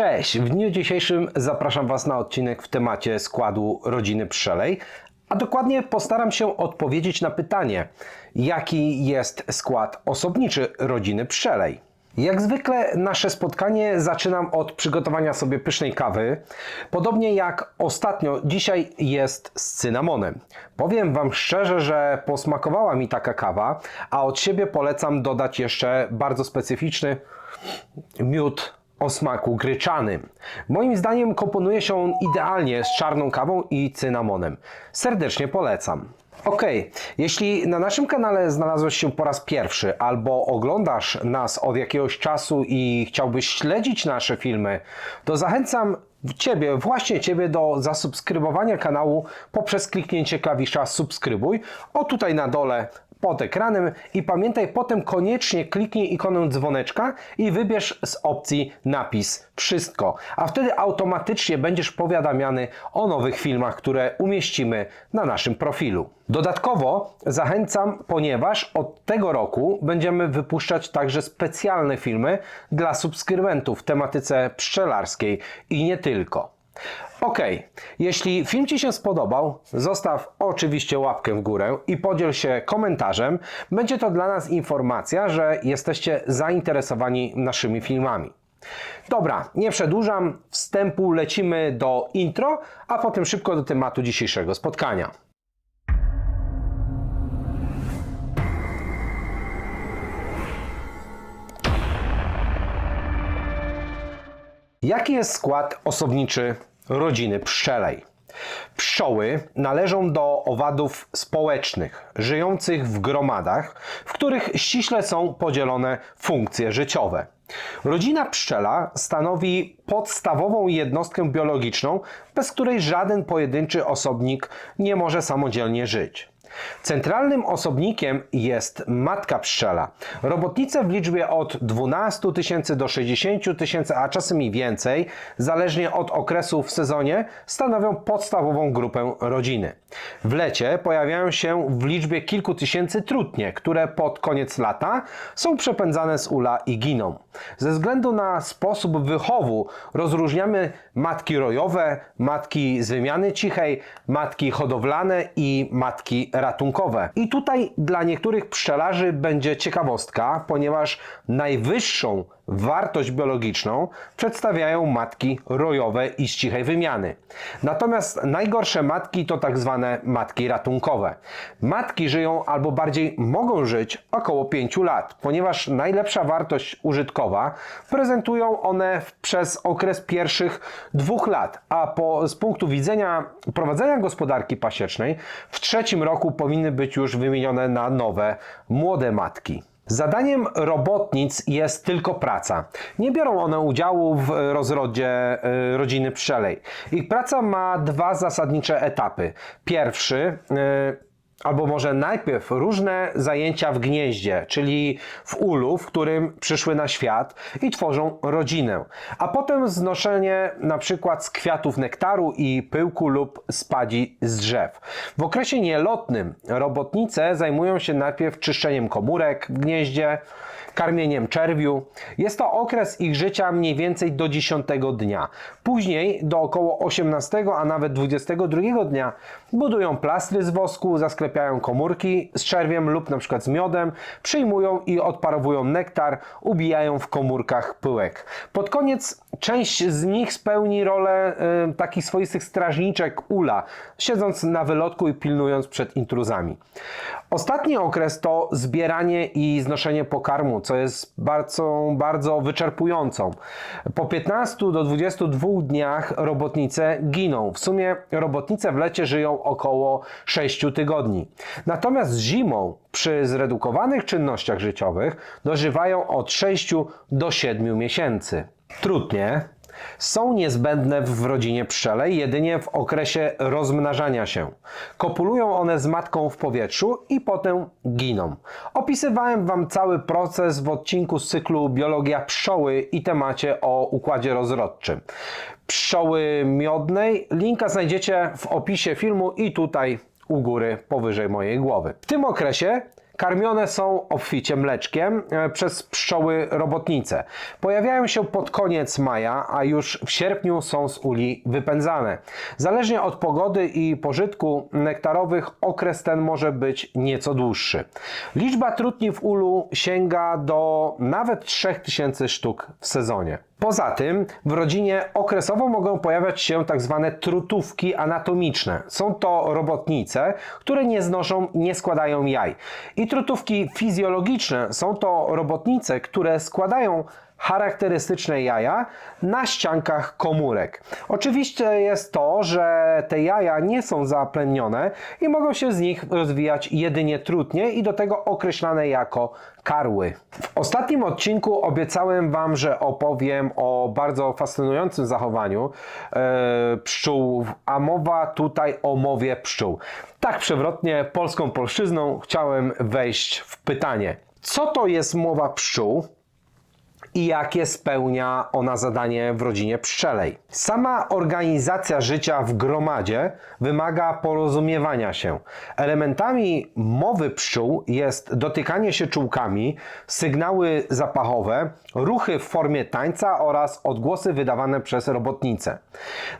Cześć! W dniu dzisiejszym zapraszam Was na odcinek w temacie składu rodziny Pszczelej, a dokładnie postaram się odpowiedzieć na pytanie, jaki jest skład osobniczy rodziny Pszczelej. Jak zwykle nasze spotkanie zaczynam od przygotowania sobie pysznej kawy. Podobnie jak ostatnio, dzisiaj jest z cynamonem. Powiem Wam szczerze, że posmakowała mi taka kawa, a od siebie polecam dodać jeszcze bardzo specyficzny miód o smaku gryczanym. Moim zdaniem komponuje się on idealnie z czarną kawą i cynamonem. Serdecznie polecam. Ok, jeśli na naszym kanale znalazłeś się po raz pierwszy albo oglądasz nas od jakiegoś czasu i chciałbyś śledzić nasze filmy, to zachęcam Ciebie, właśnie Ciebie do zasubskrybowania kanału poprzez kliknięcie klawisza subskrybuj. O tutaj na dole pod ekranem i pamiętaj potem koniecznie kliknij ikonę dzwoneczka i wybierz z opcji napis wszystko, a wtedy automatycznie będziesz powiadamiany o nowych filmach, które umieścimy na naszym profilu. Dodatkowo zachęcam, ponieważ od tego roku będziemy wypuszczać także specjalne filmy dla subskrybentów w tematyce pszczelarskiej i nie tylko. Ok, jeśli film Ci się spodobał, zostaw oczywiście łapkę w górę i podziel się komentarzem. Będzie to dla nas informacja, że jesteście zainteresowani naszymi filmami. Dobra, nie przedłużam, wstępu lecimy do intro, a potem szybko do tematu dzisiejszego spotkania. Jaki jest skład osobniczy rodziny pszczelej? Pszczoły należą do owadów społecznych, żyjących w gromadach, w których ściśle są podzielone funkcje życiowe. Rodzina pszczela stanowi podstawową jednostkę biologiczną, bez której żaden pojedynczy osobnik nie może samodzielnie żyć. Centralnym osobnikiem jest matka pszczela. Robotnice w liczbie od 12 tysięcy do 60 tysięcy, a czasem i więcej, zależnie od okresu w sezonie, stanowią podstawową grupę rodziny. W lecie pojawiają się w liczbie kilku tysięcy trutnie, które pod koniec lata są przepędzane z ula i giną. Ze względu na sposób wychowu rozróżniamy matki rojowe, matki z wymiany cichej, matki hodowlane i matki ratunkowe. I tutaj dla niektórych pszczelarzy będzie ciekawostka, ponieważ najwyższą wartość biologiczną przedstawiają matki rojowe i z cichej wymiany. Natomiast najgorsze matki to tak zwane matki ratunkowe. Matki żyją albo bardziej mogą żyć około 5 lat, ponieważ najlepsza wartość użytkowa prezentują one przez okres pierwszych dwóch lat, a po, z punktu widzenia prowadzenia gospodarki pasiecznej w trzecim roku powinny być już wymienione na nowe, młode matki. Zadaniem robotnic jest tylko praca. Nie biorą one udziału w rozrodzie y, rodziny pszczelej. Ich praca ma dwa zasadnicze etapy. Pierwszy y, albo może najpierw różne zajęcia w gnieździe, czyli w ulu, w którym przyszły na świat i tworzą rodzinę, a potem znoszenie na przykład z kwiatów nektaru i pyłku lub spadzi z drzew. W okresie nielotnym robotnice zajmują się najpierw czyszczeniem komórek w gnieździe, karmieniem czerwiu. Jest to okres ich życia mniej więcej do 10 dnia. Później do około 18, a nawet 22 dnia budują plastry z wosku, zasklepiają komórki z czerwiem lub na przykład z miodem, przyjmują i odparowują nektar, ubijają w komórkach pyłek. Pod koniec część z nich spełni rolę y, takich swoistych strażniczek ula, siedząc na wylotku i pilnując przed intruzami. Ostatni okres to zbieranie i znoszenie pokarmu, co jest bardzo, bardzo wyczerpującą. Po 15 do 22 dniach robotnice giną. W sumie robotnice w lecie żyją około 6 tygodni. Natomiast zimą przy zredukowanych czynnościach życiowych dożywają od 6 do 7 miesięcy. Trudnie są niezbędne w rodzinie pszczelej jedynie w okresie rozmnażania się. Kopulują one z matką w powietrzu i potem giną. Opisywałem Wam cały proces w odcinku z cyklu Biologia pszczoły i temacie o układzie rozrodczym. Pszczoły miodnej, linka znajdziecie w opisie filmu i tutaj u góry powyżej mojej głowy. W tym okresie karmione są obficie mleczkiem e, przez pszczoły robotnice. Pojawiają się pod koniec maja, a już w sierpniu są z uli wypędzane. Zależnie od pogody i pożytku nektarowych okres ten może być nieco dłuższy. Liczba trutni w ulu sięga do nawet 3000 sztuk w sezonie. Poza tym w rodzinie okresowo mogą pojawiać się tak zwane trutówki anatomiczne. Są to robotnice, które nie znoszą, nie składają jaj. I trutówki fizjologiczne są to robotnice, które składają charakterystyczne jaja na ściankach komórek. Oczywiście jest to, że te jaja nie są zaplenione i mogą się z nich rozwijać jedynie trutnie i do tego określane jako karły. W ostatnim odcinku obiecałem Wam, że opowiem o bardzo fascynującym zachowaniu e, pszczół, a mowa tutaj o mowie pszczół. Tak przewrotnie polską polszczyzną chciałem wejść w pytanie. Co to jest mowa pszczół? I jakie spełnia ona zadanie w rodzinie pszczelej. Sama organizacja życia w gromadzie wymaga porozumiewania się. Elementami mowy pszczół jest dotykanie się czułkami, sygnały zapachowe, ruchy w formie tańca oraz odgłosy wydawane przez robotnice.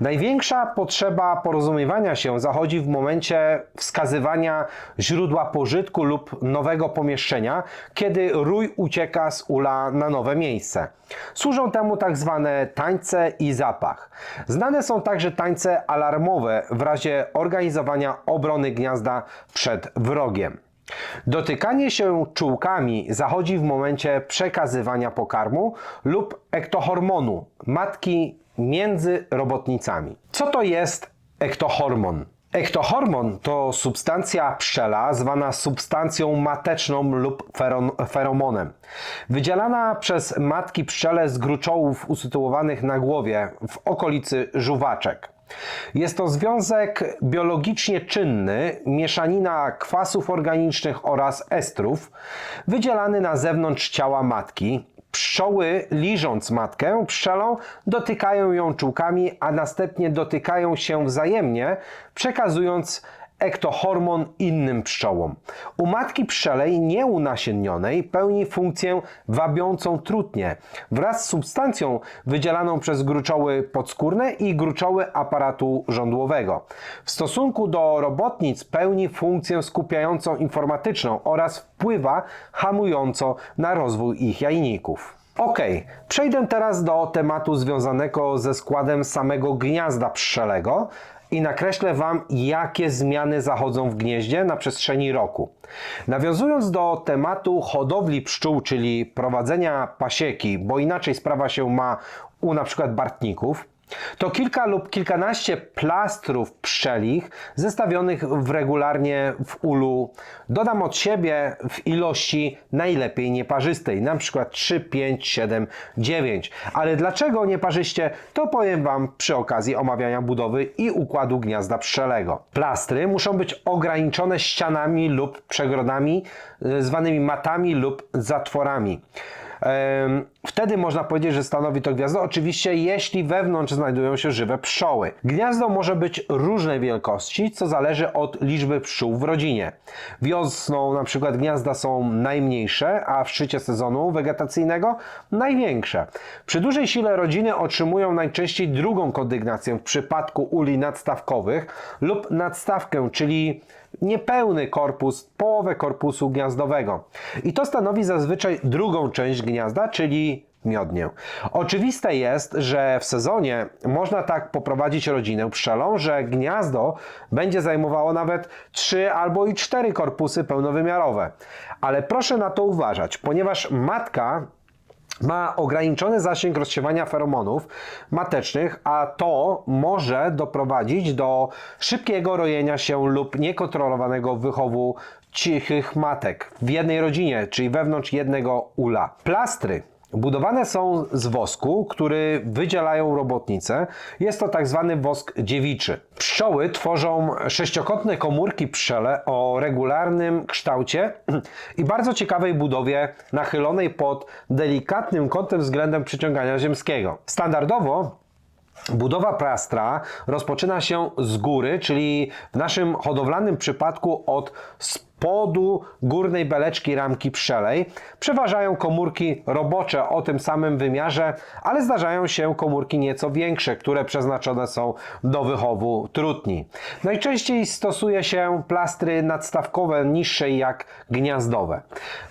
Największa potrzeba porozumiewania się zachodzi w momencie wskazywania źródła pożytku lub nowego pomieszczenia, kiedy rój ucieka z ula na nowe miejsce. Służą temu tak zwane tańce i zapach. Znane są także tańce alarmowe w razie organizowania obrony gniazda przed wrogiem. Dotykanie się czułkami zachodzi w momencie przekazywania pokarmu lub ektohormonu matki między robotnicami. Co to jest ektohormon? Ektohormon to substancja pszczela zwana substancją mateczną lub feromonem. Wydzielana przez matki pszczele z gruczołów usytuowanych na głowie w okolicy żuwaczek. Jest to związek biologicznie czynny, mieszanina kwasów organicznych oraz estrów, wydzielany na zewnątrz ciała matki. Pszczoły, liżąc matkę pszczelą, dotykają ją czułkami, a następnie dotykają się wzajemnie, przekazując ektohormon innym pszczołom. U matki pszczelej nieunasiennionej pełni funkcję wabiącą trutnię wraz z substancją wydzielaną przez gruczoły podskórne i gruczoły aparatu żądłowego. W stosunku do robotnic pełni funkcję skupiającą informatyczną oraz wpływa hamująco na rozwój ich jajników. Ok, przejdę teraz do tematu związanego ze składem samego gniazda pszczelego i nakreślę Wam, jakie zmiany zachodzą w gnieździe na przestrzeni roku. Nawiązując do tematu hodowli pszczół, czyli prowadzenia pasieki, bo inaczej sprawa się ma u na przykład bartników, to kilka lub kilkanaście plastrów pszczelich zestawionych w regularnie w ulu. Dodam od siebie w ilości najlepiej nieparzystej, na przykład 3, 5, 7, 9. Ale dlaczego nieparzyście, to powiem Wam przy okazji omawiania budowy i układu gniazda pszczelego. Plastry muszą być ograniczone ścianami lub przegrodami e, zwanymi matami lub zatworami. Wtedy można powiedzieć, że stanowi to gniazdo, oczywiście jeśli wewnątrz znajdują się żywe pszczoły. Gniazdo może być różnej wielkości, co zależy od liczby pszczół w rodzinie. Wiosną na przykład gniazda są najmniejsze, a w szczycie sezonu wegetacyjnego największe. Przy dużej sile rodziny otrzymują najczęściej drugą kondygnację w przypadku uli nadstawkowych lub nadstawkę, czyli niepełny korpus, połowę korpusu gniazdowego. I to stanowi zazwyczaj drugą część gniazda, czyli miodnię. Oczywiste jest, że w sezonie można tak poprowadzić rodzinę pszczelą, że gniazdo będzie zajmowało nawet 3 albo i 4 korpusy pełnowymiarowe. Ale proszę na to uważać, ponieważ matka ma ograniczony zasięg rozsiewania feromonów matecznych, a to może doprowadzić do szybkiego rojenia się lub niekontrolowanego wychowu cichych matek w jednej rodzinie, czyli wewnątrz jednego ula. Plastry Budowane są z wosku, który wydzielają robotnice. Jest to tak zwany wosk dziewiczy. Pszczoły tworzą sześciokątne komórki pszczele o regularnym kształcie i bardzo ciekawej budowie, nachylonej pod delikatnym kątem względem przyciągania ziemskiego. Standardowo Budowa plastra rozpoczyna się z góry, czyli w naszym hodowlanym przypadku od podu górnej beleczki ramki pszczelej przeważają komórki robocze o tym samym wymiarze, ale zdarzają się komórki nieco większe, które przeznaczone są do wychowu trutni. Najczęściej stosuje się plastry nadstawkowe niższe jak gniazdowe.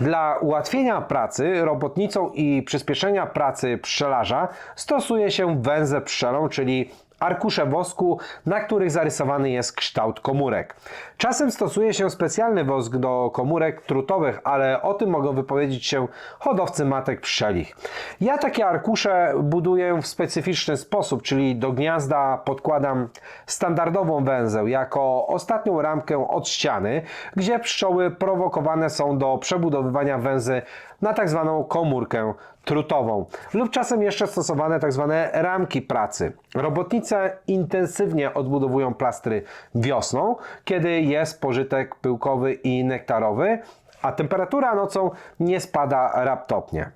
Dla ułatwienia pracy robotnicą i przyspieszenia pracy pszczelarza stosuje się węzę pszczelą, czyli arkusze wosku, na których zarysowany jest kształt komórek. Czasem stosuje się specjalny wosk do komórek trutowych, ale o tym mogą wypowiedzieć się hodowcy matek pszczelich. Ja takie arkusze buduję w specyficzny sposób, czyli do gniazda podkładam standardową węzę jako ostatnią ramkę od ściany, gdzie pszczoły prowokowane są do przebudowywania węzy na tak zwaną komórkę trutową lub czasem jeszcze stosowane tak zwane ramki pracy. Robotnice intensywnie odbudowują plastry wiosną, kiedy jest pożytek pyłkowy i nektarowy, a temperatura nocą nie spada raptopnie.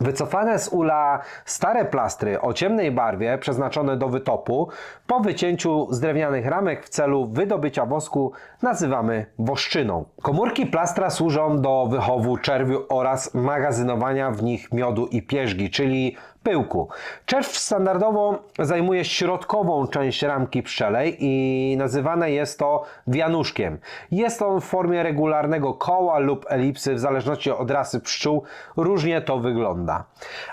Wycofane z ula stare plastry o ciemnej barwie przeznaczone do wytopu po wycięciu z drewnianych ramek w celu wydobycia wosku nazywamy woszczyną. Komórki plastra służą do wychowu czerwiu oraz magazynowania w nich miodu i pierzgi, czyli pyłku. Czerw standardowo zajmuje środkową część ramki pszczelej i nazywane jest to wianuszkiem. Jest on w formie regularnego koła lub elipsy w zależności od rasy pszczół. Różnie to wygląda.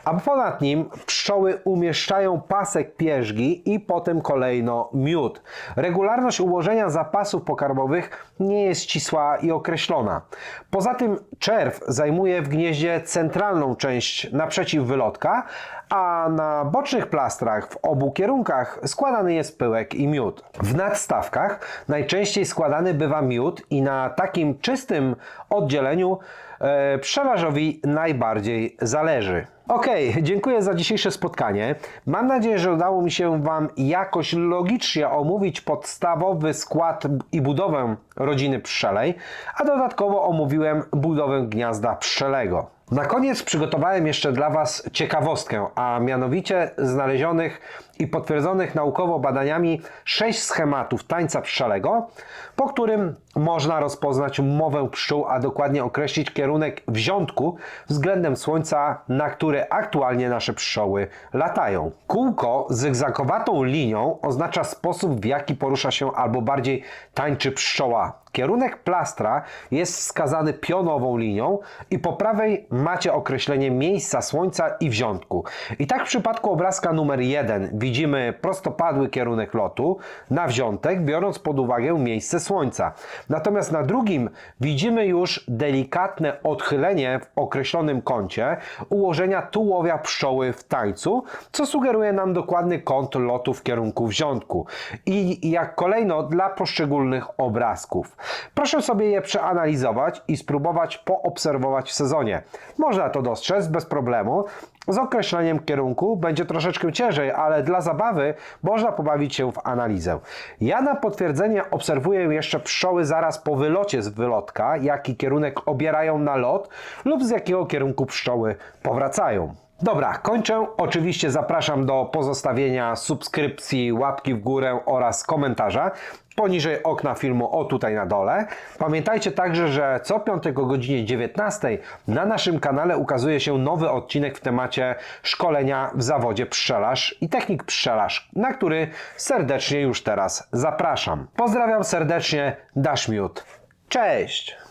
A ponad nim pszczoły umieszczają pasek pierzgi i potem kolejno miód. Regularność ułożenia zapasów pokarmowych nie jest ścisła i określona. Poza tym czerw zajmuje w gnieździe centralną część naprzeciw wylotka, a na bocznych plastrach w obu kierunkach składany jest pyłek i miód. W nadstawkach najczęściej składany bywa miód i na takim czystym oddzieleniu e, pszczelarzowi najbardziej zależy. Ok, dziękuję za dzisiejsze spotkanie. Mam nadzieję, że udało mi się Wam jakoś logicznie omówić podstawowy skład i budowę rodziny pszczelej, a dodatkowo omówiłem budowę gniazda pszczelego. Na koniec przygotowałem jeszcze dla Was ciekawostkę, a mianowicie znalezionych i potwierdzonych naukowo badaniami sześć schematów tańca pszczelego, po którym można rozpoznać mowę pszczół, a dokładnie określić kierunek wziątku względem słońca, na które aktualnie nasze pszczoły latają. Kółko z zygzakowatą linią oznacza sposób, w jaki porusza się albo bardziej tańczy pszczoła. Kierunek plastra jest wskazany pionową linią i po prawej macie określenie miejsca słońca i wziątku. I tak w przypadku obrazka numer 1 widzimy prostopadły kierunek lotu na wziątek, biorąc pod uwagę miejsce słońca. Natomiast na drugim widzimy już delikatne odchylenie w określonym kącie ułożenia tułowia pszczoły w tańcu, co sugeruje nam dokładny kąt lotu w kierunku wziątku. I jak kolejno dla poszczególnych obrazków. Proszę sobie je przeanalizować i spróbować poobserwować w sezonie. Można to dostrzec bez problemu. Z określeniem kierunku będzie troszeczkę ciężej, ale dla zabawy można pobawić się w analizę. Ja na potwierdzenie obserwuję jeszcze pszczoły zaraz po wylocie z wylotka, jaki kierunek obierają na lot lub z jakiego kierunku pszczoły powracają. Dobra, kończę. Oczywiście zapraszam do pozostawienia subskrypcji, łapki w górę oraz komentarza poniżej okna filmu, o tutaj na dole. Pamiętajcie także, że co piątek o godzinie 19 na naszym kanale ukazuje się nowy odcinek w temacie szkolenia w zawodzie pszczelarz i technik pszczelarz, na który serdecznie już teraz zapraszam. Pozdrawiam serdecznie, Dasz Miód. Cześć!